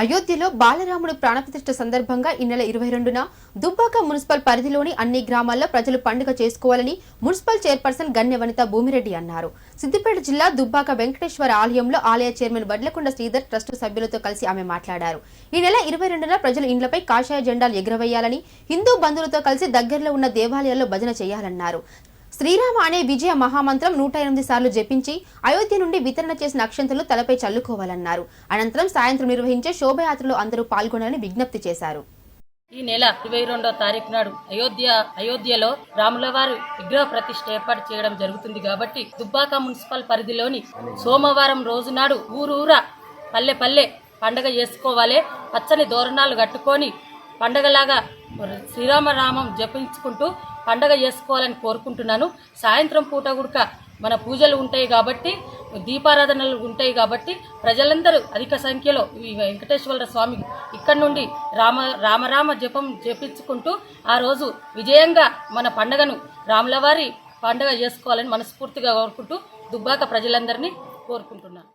అయోధ్యలో బాలరాముడు ప్రాణప్రతిష్ఠ సందర్భంగా ఈ నెల ఇరవై రెండున దుబ్బాక మున్సిపల్ పరిధిలోని అన్ని గ్రామాల్లో ప్రజలు పండుగ చేసుకోవాలని మున్సిపల్ చైర్పర్సన్ గన్నె వనిత భూమిరెడ్డి అన్నారు. సిద్దిపేట జిల్లా దుబ్బాక వెంకటేశ్వర ఆలయంలో ఆలయ చైర్మన్ వడ్లకొండ శ్రీధర్ ట్రస్ట్ సభ్యులతో కలిసి ఆమె మాట్లాడారు. ఈ నెల ఇరవై రెండున ప్రజలు ఇండ్లపై కాషాయ జెండాలు ఎగురవేయాలని హిందూ బంధువులతో కలిసి దగ్గరలో ఉన్న దేవాలయాల్లో భజన చేయాలన్నారు. శ్రీరామ అనే విజయ మహామంత్రం నూట ఎనిమిది సార్లు జపించి అయోధ్య నుండి వితరణ చేసిన అక్షంతలు తలపై చల్లుకోవాలన్నారు. అనంతరం సాయంత్రం నిర్వహించే శోభయాత్రలో అందరూ పాల్గొనాలని విజ్ఞప్తి చేశారు. ఈ నెల ఇరవై రెండో తారీఖు నాడు అయోధ్య అయోధ్యలో రాములవారి విగ్రహ ప్రతిష్ట ఏర్పాటు చేయడం జరుగుతుంది కాబట్టి దుబ్బాక మున్సిపల్ పరిధిలోని సోమవారం రోజు నాడు ఊరూర పల్లె పల్లె పండగ చేసుకోవాలి పచ్చని దోరణాలు కట్టుకొని పండగలాగా శ్రీరామరామం జపించుకుంటూ పండగ చేసుకోవాలని కోరుకుంటున్నాను. సాయంత్రం పూట గుడక మన పూజలు ఉంటాయి కాబట్టి దీపారాధనలు ఉంటాయి కాబట్టి ప్రజలందరూ అధిక సంఖ్యలో ఈ వెంకటేశ్వర స్వామి ఇక్కడ నుండి రామ రామరామ జపం జపించుకుంటూ ఆ రోజు విజయంగా మన పండగను రాములవారి పండగ చేసుకోవాలని మనస్ఫూర్తిగా కోరుకుంటూ దుబ్బాక ప్రజలందరినీ కోరుకుంటున్నాను.